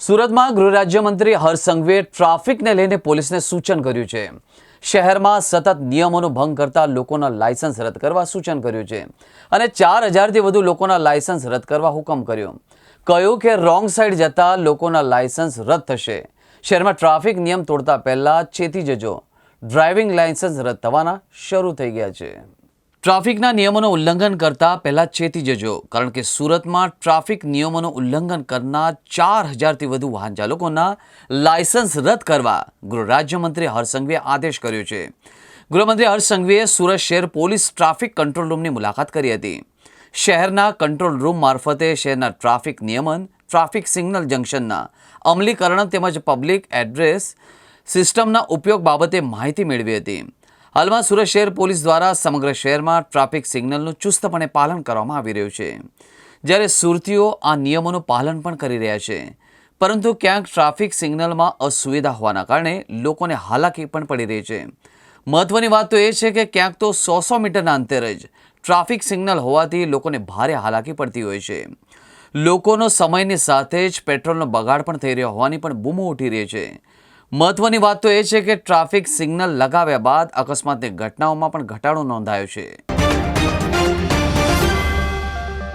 સુરતમાં ગૃહ રાજ્યમંત્રી હરસંઘવીએ ટ્રાફિકને લઈને પોલીસને સૂચન કર્યું છે. શહેરમાં સતત નિયમોનો ભંગ કરતા લોકોના લાયસન્સ રદ કરવા સૂચન કર્યું છે અને ચાર હજારથી વધુ લોકોના લાયસન્સ રદ કરવા હુકમ કર્યો. કહ્યું કે રોંગ સાઈડ જતા લોકોના લાયસન્સ રદ થશે. શહેરમાં ટ્રાફિક નિયમ તોડતા પહેલાં ચેતી જજો. ડ્રાઇવિંગ લાયસન્સ રદ થવાના શરૂ થઈ ગયા છે. ટ્રાફિકના નિયમોનું ઉલ્લંઘન કરતા પહેલા ચેતી જજો, કારણ કે સુરતમાં ટ્રાફિક નિયમોનું ઉલ્લંઘન કરનાર ચાર હજારથી વધુ વાહન ચાલકોના લાયસન્સ રદ કરવા ગૃહ રાજ્યમંત્રી હર્ષ આદેશ કર્યો છે. ગૃહમંત્રી હર્ષ સુરત શહેર પોલીસ ટ્રાફિક કંટ્રોલ રૂમની મુલાકાત કરી હતી. શહેરના કંટ્રોલ રૂમ મારફતે શહેરના ટ્રાફિક નિયમન, ટ્રાફિક સિગ્નલ જંકશનના અમલીકરણ તેમજ પબ્લિક એડ્રેસ સિસ્ટમના ઉપયોગ બાબતે માહિતી મેળવી હતી. હાલમાં સુરત શહેર પોલીસ દ્વારા સમગ્ર શહેરમાં ટ્રાફિક સિગ્નલનું ચુસ્તપણે પાલન કરવામાં આવી રહ્યું છે. જ્યારે સુરતીઓ આ નિયમોનું પાલન પણ કરી રહ્યા છે. પરંતુ ક્યાંક ટ્રાફિક સિગ્નલમાં અસુવિધા હોવાના કારણે લોકોને હાલાકી પણ પડી રહી છે. મહત્વની વાત તો એ છે કે ક્યાંક તો સો સો મીટરના અંતરે જ ટ્રાફિક સિગ્નલ હોવાથી લોકોને ભારે હાલાકી પડતી હોય છે. લોકોનો સમયની સાથે જ પેટ્રોલનો બગાડ પણ થઈ રહ્યો હોવાની પણ બૂમો ઉઠી રહી છે. મહત્વની વાત તો એ છે કે ટ્રાફિક સિગ્નલ લગાવ્યા બાદ અકસ્માતની ઘટનાઓમાં પણ ઘટાડો નોંધાયો છે.